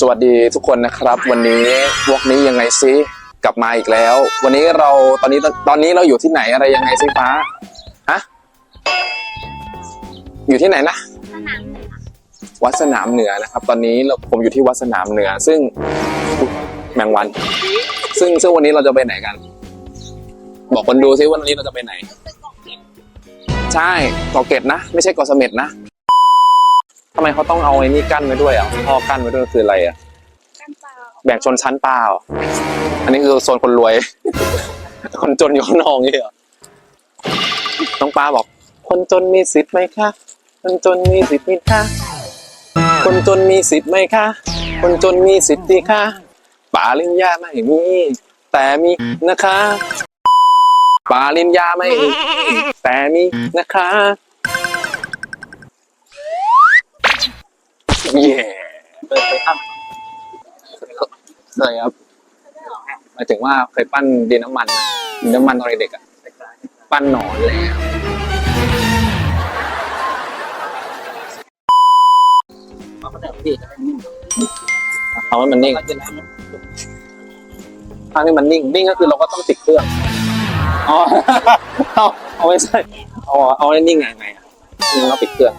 สวัสดีทุกคนนะครับ วันนี้วอกนี้ยังไงซิกลับมาอีกแล้ว วันนี้เราตอนนี้ตอนนี้เราอยู่ที่ไหนอะไรยังไงซิฟ้าฮะอยู่ที่ไหนนะสนามเหนือวัดสนามเหนือนะครับ ตอนนี้เราผมอยู่ที่วัดสนามเหนือ ซึ่งอุ๊ยแมงวัน ซึ่งซึ่งวันนี้เราจะไปไหนกัน บอกคนดูซิว่าวันนี้เราจะไปไหน ใช่เกาะเกร็ดนะ ไม่ใช่เกาะเสม็ดนะ ทำไมเขาต้องเอาไอ้นี่กั้นไว้ด้วยอะพ่อกั้นไว้ด้วยคืออะไรอะกันเปล่าแบ่งชนชั้นเปล่า อันนี้คือโซนคนรวย คนจนอยู่ข้างนอกนี่เหรอน้องป้าบอก คนจนมีสิทธิ์ไหมคะคนจนมีสิทธิ์ไหมคะคนจนมีสิทธิ์ไหมคะคนจนมีสิทธิ์ดีคะปาลินยาไม่มีแต่มีนะคะปาลินยาไม่มีแต่มีนะคะ เย่เคยครับเคยครับหมายถึงว่าเคยปั้นดินน้ำมันนะดินน้ำมันตอนเด็กๆอะปั้นหนอนเลยอะมาเดิมพี่เอาให้มันนิ่งก็จะน้ำมันถ้าให้มันนิ่ง นิ่งก็คือเราก็ต้องติดเครื่องอ๋อเอาเอาไม่ใช่เอาเอาให้นิ่งไงไงอะนิ่งแล้วปิดเครื่อง